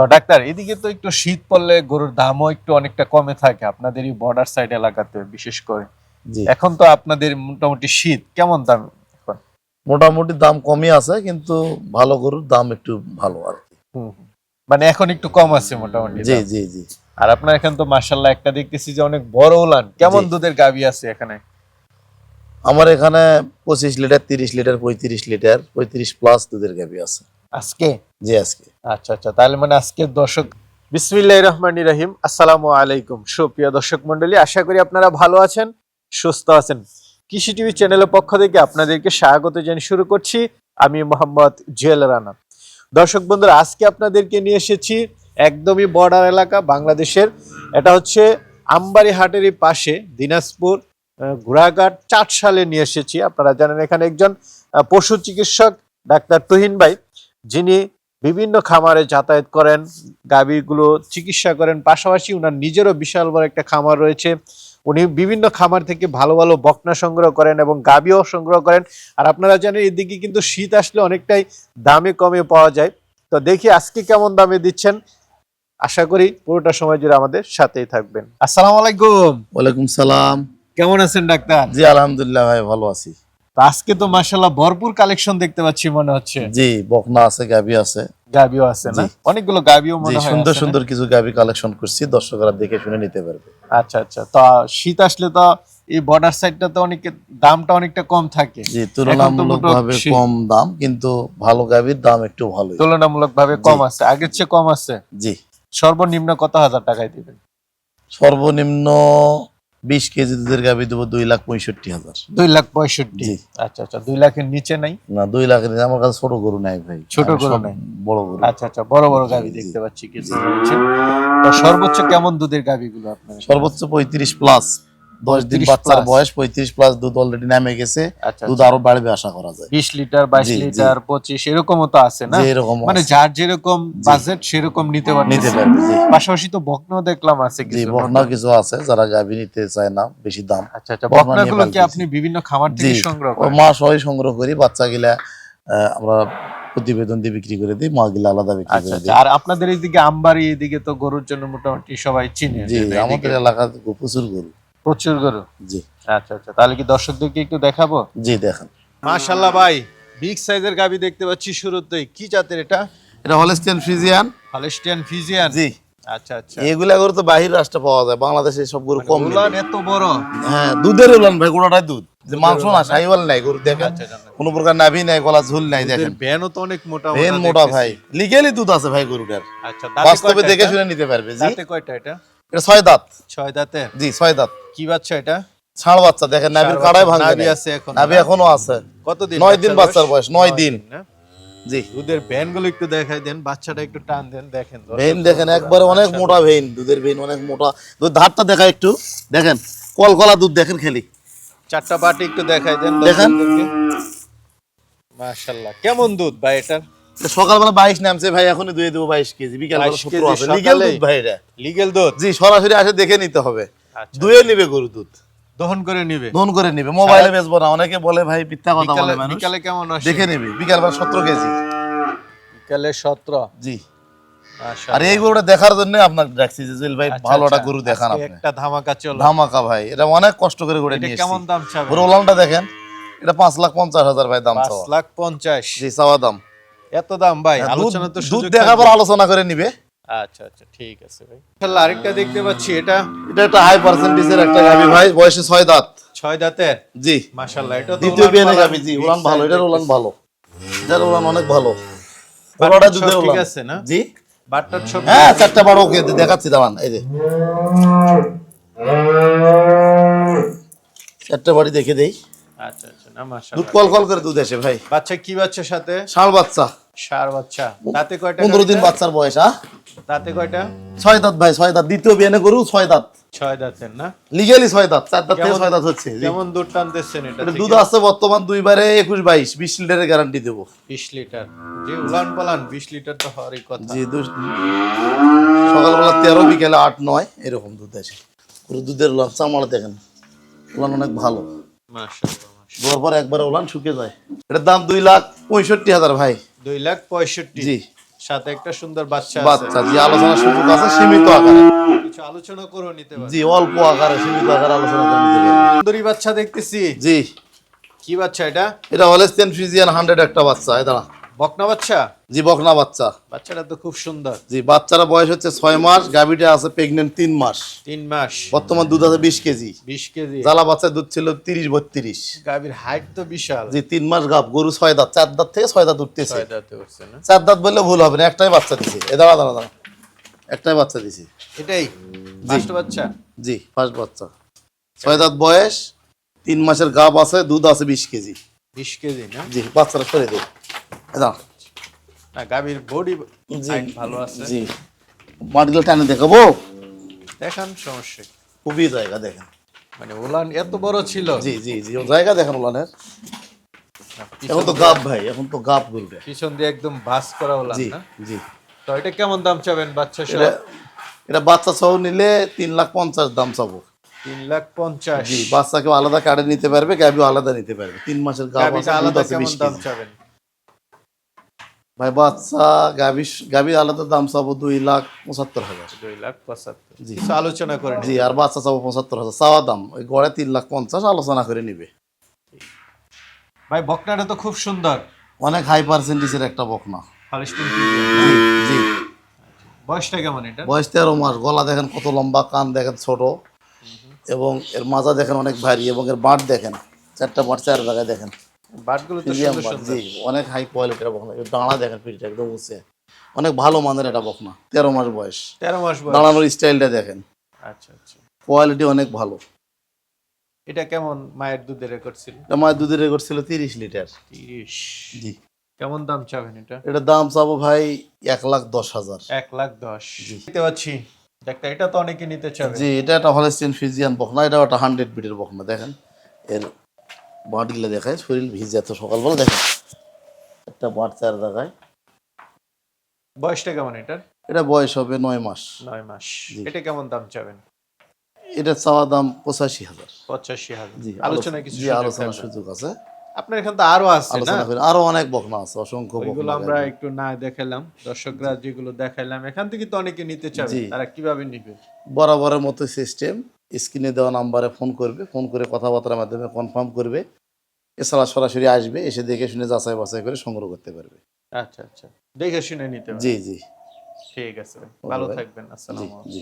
তো ডাক্তার এদিকে তো একটু শীত পড়লে গরুর দামও একটু অনেকটা কমে থাকে আপনাদের এই বর্ডার সাইড এলাকাতে বিশেষ করে। এখন তো আপনাদের মোটামুটি শীত কেমন দাম মোটামুটি দাম কমই আছে কিন্তু ভালো গরুর দাম একটু ভালো আর কি। মানে এখন একটু কম আছে মোটামুটি জি জি জি। আর আপনার এখানে তো মার্শাল্লাহ একটা দেখতেছি যে অনেক বড় উলান কেমন দুধের গাবি আছে এখানে? আমার এখানে পঁচিশ লিটার তিরিশ লিটার পঁয়ত্রিশ লিটার পঁয়ত্রিশ প্লাস দুধের গাবি আছে। আজকে? জি আজকে। আচ্ছা আচ্ছা তাহলে মানে আজকে দর্শক বিসমিল্লাহ রহমান রহিম আসসালামু আলাইকুম। সুপ্রিয় দর্শক মন্ডলী আশা করি আপনারা ভালো আছেন সুস্থ আছেন। কৃষি টিভি চ্যানেলের পক্ষ থেকে আপনাদেরকে স্বাগত জানিয়ে শুরু করছি। আমি মোহাম্মদ জুয়েল রানা। দর্শক বন্ধুরা আজকে আপনাদেরকে নিয়ে এসেছি একদমই বর্ডার এলাকা বাংলাদেশের। এটা হচ্ছে আমবাড়ি হাটেরই পাশে দিনাজপুর ঘোড়াঘাট চার সালে নিয়ে এসেছি। আপনারা জানেন এখানে একজন পশু চিকিৎসক ডাক্তার তুহিন ভাই। যিনি বিভিন্ন খামারে যাতায়াত করেন গাভীগুলো চিকিৎসা করেন পাশাপাশি ওনার নিজেরও বিশাল বড় একটা খামার রয়েছে। উনি বিভিন্ন খামার থেকে ভালো ভালো বকনা সংগ্রহ করেন এবং গাভীও সংগ্রহ করেন। আর আপনারা জানেন এদিকে কিন্তু শীত আসলে অনেকটাই দামে কমে পাওয়া যায়। তো দেখি আজকে কেমন দামে দিচ্ছেন। আশা করি পুরোটা সময় জুড়ে আমাদের সাথেই থাকবেন। আসসালামু আলাইকুম। ওয়ালাইকুম সালাম। কেমন আছেন ডাক্তার? জি আলহামদুলিল্লাহ ভাই ভালো আছি। আজকে তো মাশাল্লাহ ভরপুর কালেকশন দেখতে পাচ্ছি মনে হচ্ছে। জি বকনা আছে গাবি আছে। গাবিও আছে না? অনেকগুলো গাবিও মনে হয় সুন্দর সুন্দর কিছু গাবি কালেকশন করছি দর্শকরা দেখে শুনে নিতে পারবে। আচ্ছা আচ্ছা। তো শীত আসলে তো এই বর্ডার সাইডটা তো অনেক দামটা অনেকটা কম থাকে। জি তুলনামূলক ভাবে কম দাম কিন্তু ভালো গাবির দাম একটু ভালোই। তুলনামূলক ভাবে কম আছে আগের চেয়ে কম আছে? জি। সর্বনিম্ন কত হাজার টাকায় দিবেন? সর্বনিম্ন বিশ কেজি দুধের গাবি দেবো দুই লাখ পঁয়ষট্টি হাজার। দুই লাখ পঁয়ষট্টি। আচ্ছা আচ্ছা দুই লাখের নিচে নাই? না দুই লাখের নিচে। আমার কাছে ছোট গরু নাই ভাই। ছোট গরু নাই? বড় গরু। আচ্ছা আচ্ছা বড় বড় গাভী দেখতে পাচ্ছি কেজি সর্বোচ্চ কেমন দুধের গাবিগুলো আপনার? সর্বোচ্চ পঁয়ত্রিশ প্লাস দশ দিন বাচ্চার বয়স পঁয়ত্রিশ প্লাস দুধ অলরেডি নামে গেছে। আচ্ছা দুধ আরও বাড়বে আশা করা যায়। বিশ লিটার বাইশ। লিটার পঁচিশ এরকমও তো আছে না? এরকম মানে যার যেরকম বাজেট সেরকম নিতে পারবে নিতে পারবে পাশাপাশি তো বকনাও দেখলাম আছে কিছু। বকনা কিছু আছে যারা গাভী নিতে চায় না বেশি দাম। আচ্ছা আচ্ছা বকনাগুলো কি আপনি বিভিন্ন খামার থেকে সংগ্রহ করেন? মা সবাই সংগ্রহ করি বাচ্চা গিলা আহ, আমরা প্রতিবেদন দিয়ে বিক্রি করে দিই মা গিলা আলাদা বিক্রি আচ্ছা করে আচ্ছা। দিই। আর আপনাদের এইদিকে আমবাড়ি এদিকে তো গরুর জন্য মোটামুটি সবাই চিনে জি আমাদের এলাকাতে প্রচুর গরু। প্রচুর গরু? জি। আচ্ছা আচ্ছা। তাহলে কি দর্শকদেরকে একটু দেখাবো? জি দেখেন। মাশাল্লাহ ভাই বিগ সাইজের গাবি দেখতে পাচ্ছি শুরুতেই। কি জাতের এটা? এটা হলস্টেন ফ্রিজিয়ান হলস্টিয়ান ফিজিয়ান জি। আচ্ছা আচ্ছা। এগুলা গরু তো বাহির রাষ্ট্রে পাওয়া যায় বাংলাদেশে সব গরু কম মিলে। উলান এত বড়? হ্যাঁ দুধের উলান ভাই গোড়াটাই দুধ। যে মাংস না সাইওয়াল নাই গরু দেখেন। আচ্ছা জানা। কোনো প্রকার নাভি নাই গলা ঝুল নাই দেখেন। ভ্যানও তো অনেক মোটা ভেন মোটা ভাই। লিগেলি দুধ আছে ভাই গরুটার। আচ্ছা দাঁতে বাস্তবে কয়টা দেখে? শুনে নিতে পারবে জি। দাঁতে কয়টা এটা? এটা ছয় দাঁত। ছয় দাঁতে জি ছয় দাঁত। কি বাচ্চা এটা? ছাড় বাচ্চা দেখেন নাভির কাড়াই ভাঙবে আছে এখন নাভি এখনও আছে। কতদিন নয় দিন বাচ্চার বয়স, নয় দিন। জি। দুধের ভ্যানগুলো একটু দেখাই দেন বাচ্চাটা একটু টান দেন দেখেন। ভেন দেখেন একবারে অনেক মোটা ভেন দুধের ভেন অনেক মোটা। দুধ ধারটা দেখা একটু। দেখেন কলকলা দুধ দেখেন খেলি। চারটা বাটি একটু দেখাই দেন দেখান। মাশাল্লাহ কেমন দুধ ভাই এটার? এটা সকালবেলা বাইশ নামছে ভাই এখনই দুয়ে দেবো বাইশ কেজি। বিকাল 22 সত্তর কেজি আছে লিগেল দুধ ভাই এটা। লিগেল দুধ? জি সরাসরি আসে দেখে নিতে হবে। আচ্ছা। দুয়ে নিবে গরু দুধ। দহন করে নিবে? ধন করে নিবে। মোবাইলে বেচবো না। অনেকে বলে ভাই মিথ্যা কথা বলে মানুষ। বিকালে কেমন আসে? দেখে নিবে। বিকাল বেলা সতেরো কেজি। বিকালে সতেরো। জি। আর এই গরুটা দেখার জন্য আপনার ডাকছি যে জুয়েল ভাই আচ্ছা, ভালো একটা আচ্ছা। গরু দেখান আপনি। একটা ধামাকা চলো। ধামাকা ভাই। এটা অনেক কষ্ট করে গরু এটা নিয়ে কেমন দাম চাবে গরু ওলানটা দেখেন। এটা পাঁচ লাখ পঞ্চাশ হাজার ভাই দাম পাঁচ লাখ পঞ্চাশ। জি চাওয়া দাম। এত দাম ভাই হ্যাঁ, আলোচনা তো দুধ দেখার পর আলোচনা করে নিবে। আচ্ছা আচ্ছা ঠিক আছে ভাই। ইনশাআল্লাহ আরেকটা দেখতে পাচ্ছি এটা এটা একটা হাই পার্সেন্টেজের একটা গাবি ভাই বয়সে ছয় দাঁত। ছয় দাঁতের? জি। মাশাআল্লাহ এটা তো দ্বিতীয় বিয়ানে গাবি জি উলান ভালো এটার উলান ভালো। এটার উলান অনেক ভালো। বড়টা দুধের ঠিক আছে না? জি। বাটটার সব হ্যাঁ চারটা বারো ওকে দেখাচ্ছি দাঁড়ান এই যে। চারটা বাড়ি দেখে দেই। আচ্ছা আচ্ছা না মাশাআল্লাহ দুধ কল কল করে দুধ আসে ভাই। বাচ্চা কি বাচ্চার সাথে? ষাঁড় বাচ্চা। সার বাচ্চা। দাঁতে কয়টা পনেরো দিন বাচ্চার বয়স হ্যাঁ দাঁতে কয়টা? ছয় দাঁত ভাই ছয় দাঁত। দ্বিতীয় বিয়ানে গরু ছয় দাঁত। ছয় দাঁতের না? লিগেলি ছয় দাঁত চার দাঁত থেকে ছয় দাঁত হচ্ছে জি। কেমন দুধ টানতেছেন এটা এটা দুধ আছে বর্তমান দুইবারে একুশ বাইশ বিশ লিটারের গ্যারান্টি দেবো। বিশ লিটার। যে উলান পালান বিশ লিটার তো হওয়ারই কথা। জি দুধ সকালবেলা তেরো বিকেলে আট নয় এরকম দুধ আছে। পুরো দুধের উলান চামড়া দেখেন। উলান অনেক ভালো। মাশাআল্লাহ মাশাআল্লাহ। পর একবার উলান শুকে যায়। এটার দাম দুই লাখ পঁয়ষট্টি হাজার ভাই। দুই লাখ পঁয়ষট্টি জি। সাথে একটা সুন্দর বাচ্চা বাচ্চা জি আলোচনা সুযোগ আছে সীমিত আকারে। কিছু আলোচনা করে নিতে পারে জি অল্প আকারে সীমিত আকারে আলোচনা করে নিতে পারবেন সুন্দরী বাচ্চা দেখতেছি। জি। কি বাচ্চা এটা? এটা হলেস্টেন ফ্রিজিয়ান হান্ড্রেড একটা বাচ্চা এটা দাঁড়া বকনা বাচ্চা? জি বকনা বাচ্চা। বাচ্চাটা তো খুব সুন্দর। জি বাচ্চারা বয়স হচ্ছে ছয় মাস গাভিটা আছে প্রেগনেন্ট তিন মাস। তিন মাস। বর্তমান দুধ আছে বিশ কেজি। বিশ কেজি। জ্বালা বাচ্চার দুধ ছিল তিরিশ বত্রিশ। গাভীর হাইট তো বিশাল। জি তিন মাস গাভ গরু ছয় দাঁত চার দাঁত থেকে ছয় দাঁত উঠতেছে। চার দাঁত বললে ভুল হবে না একটাই বাচ্চা দিছে। এ দাঁড়া দাঁড়া দাঁড়া। একটাই বাচ্চা দিছে। এটাই? ফার্স্ট বাচ্চা? জি ফার্স্ট বাচ্চা। ছয় দাঁত বয়স তিন মাসের গাভ আছে দুধ আছে বিশ কেজি। বিশ কেজি না? জি বাচ্চারা সরে দে না গাভীর বডি ভালো আছে। জি। টানে দেখাবো? দেখান সমস্যা খুবই জায়গা দেখেন। মানে উলান এত বড় ছিল। জি জি জি জায়গা দেখেন ওলানের না, এখন তো গাব ভাই এখন তো গাব বলবে পিছন দিয়ে একদম বাস করা উলান জি জি। তো এটা কেমন দাম চাবেন বাচ্চা সহ? এটা বাচ্চা সহ নিলে তিন লাখ পঞ্চাশ দাম চাবো। তিন লাখ পঞ্চাশ। জি বাচ্চাকেও আলাদা কার্ডে নিতে পারবে গাবিও আলাদা নিতে পারবে। তিন মাসের গাব আলাদা আছে কেমন 20 দাম চাবেন? ভাই বাচ্চা গাবি গাবি আলাদা দাম চাবো দুই লাখ পঁচাত্তর হাজার। দুই লাখ পঁচাত্তর। জি। আলোচনা করে জি আর বাচ্চা চাবো পঁচাত্তর হাজার। চাওয়া দাম ওই গড়ে তিন লাখ পঞ্চাশ আলোচনা করে নিবে। ভাই বকনাটা তো খুব সুন্দর। অনেক হাই পার্সেন্টেজের একটা বকনা। জি বয়সটা কেমন এটা? বয়স তেরো মাস। গলা দেখেন কত লম্বা কান দেখেন ছোট। এবং এর মাজা দেখেন অনেক ভারী এবং এর বাট দেখেন। চারটা বাট চার জায়গায় দেখেন। বাটগুলো তো সুন্দর সুন্দর। জি অনেক হাই কোয়ালিটির বকনা। দাঁড়া দেখেন পিঠটা একদম উঁচে। অনেক ভালো মানের এটা বকনা তেরো মাস বয়স। তেরো মাস বয়স। দাঁড়ানোর স্টাইলটা দেখেন। আচ্ছা আচ্ছা। কোয়ালিটি অনেক ভালো। এটা কেমন মায়ের দুধের রেকর্ড ছিল? এটা মায়ের দুধের রেকর্ড ছিল তিরিশ লিটার তিরিশ। জি। কেমন দাম চাবেন এটা? এটার দাম চাবো ভাই এক লাখ দশ হাজার। এক লাখ দশ। দেখতে পাচ্ছি। দেখতে এটা তো অনেকে নিতে চাবে। জি এটা একটা হলেস্টিন ফিজিয়ান বকনা এটা একটা হান্ড্রেড বিটের বকনা দেখেন। এর বাটগুলো দেখায় শরীর ভিজে তো সকালবেলা দেখেন। একটা বাট চার দেখায়। বয়সটা কেমন এটার? এটা বয়স হবে নয় মাস। নয় মাস। এটা কেমন দাম চাবেন? এটা চাওয়া দাম পঁচাশি হাজার। পঁচাশি হাজার। জি আলোচনা কিছু আলোচনার সুযোগ আছে। আপনার এখানে তো আরও আছে না? আরও অনেক বকনা আছে অসংখ্য বকনা আমরা একটু না দেখালাম। দর্শকরা যেগুলো দেখাইলাম এখান থেকে তো অনেকে নিতে চাবে। তারা কীভাবে নিবে? বরাবরের মতো সিস্টেম স্ক্রিনে দেওয়া নাম্বারে ফোন করবে ফোন করে কথাবার্তার মাধ্যমে কনফার্ম করবে। এছাড়া সরাসরি আসবে এসে দেখে শুনে যাচাই বাছাই করে সংগ্রহ করতে পারবে। আচ্ছা আচ্ছা। দেখে শুনে নিতে জি জি। ঠিক আছে। ভালো থাকবেন। আসসালাম আলাইকুম। জি।